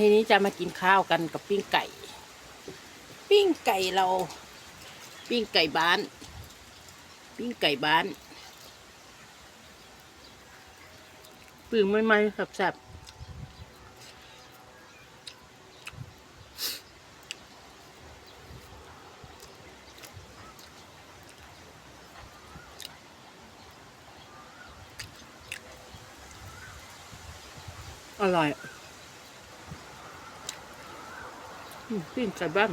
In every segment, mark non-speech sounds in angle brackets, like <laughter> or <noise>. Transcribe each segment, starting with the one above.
ทีนี้จะมากินข้าวกันกับปิ้งไก่ ปิ้งไก่เรา ปิ้งไก่บ้าน ปิ้งไก่บ้านปืนใหม่ๆแซ่บๆอร่อยอืม ปิ้งไก่บ้าน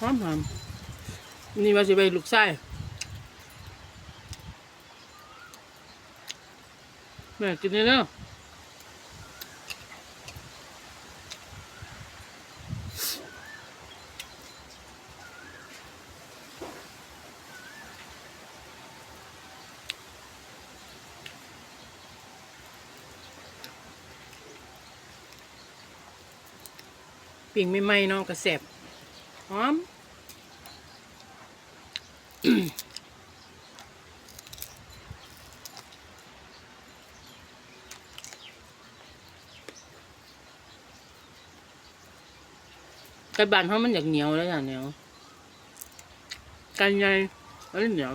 หอมหอมนี่ว่าจะไปลูกไส้แม่กินนี่เนาะ ปิ่งไม่ไหม้เนาะกระแสบหอมไก่บานเขามันอยากเหนียวแล้วอย่างเหนียวไก่ใหญ่แล้วเหนียว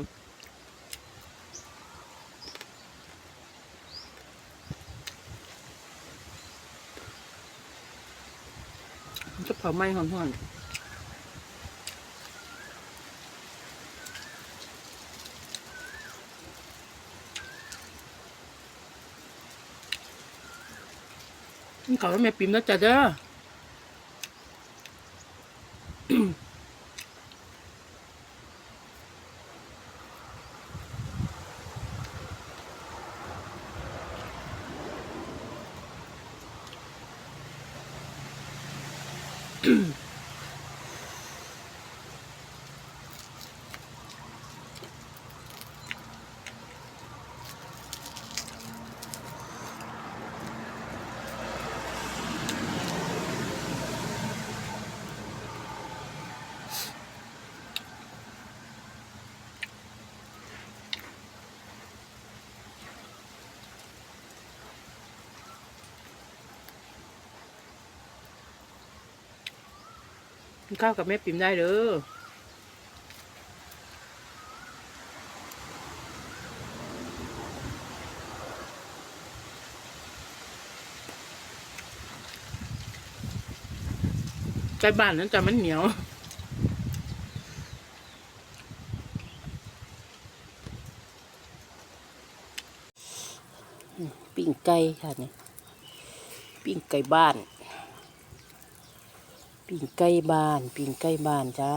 มันจะ เผาไหม้หอมๆนี่เขาไม่ปิ่มแล้วจ้ะเด้อ Mm-hmm. <clears throat> กินข้าวกับแม่ปิ่มได้เด้อไก่บ้านนั้นจะมันเหนียว ปิ้งไก่ค่ะเนี่ย ปิ้งไก่บ้าน ปิ้งไก่บ้าน ปิ้งไก่บ้านจ้า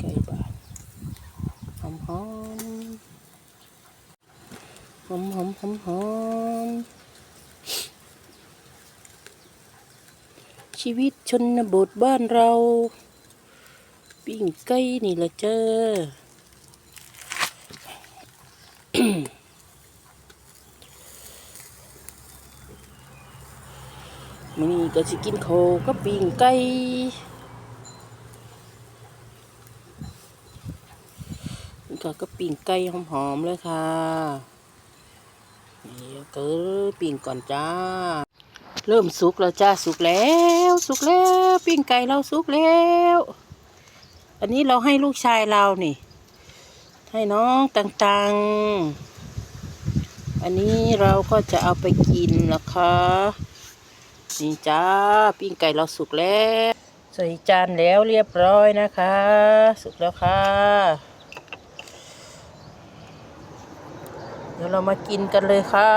ไก่บ้านหอมหอมหอมหอมหอมหอมชีวิตชนบทบ้านเรา ปิ้งไก่นี่ละเจ้อ มื้อนี้ก็สิกินข้าวกับปิ้งไก่กินข้าวกับปิ้งไก่หอมๆเลยค่ะนี่เกิดปิ้งก่อนจ้า เริ่มสุกแล้วจ้าสุกแล้วสุกแล้วปิ้งไก่เราสุกแล้ว อันนี้เราให้ลูกชายเรานี่ ให้น้องต่างๆ อันนี้เราก็จะเอาไปกินนะคะ นี่จ้าปิ้งไก่เราสุกแล้วใส่จานแล้วเรียบร้อยนะคะ สุกแล้วค่ะ เดี๋ยวเรามากินกันเลยค่ะ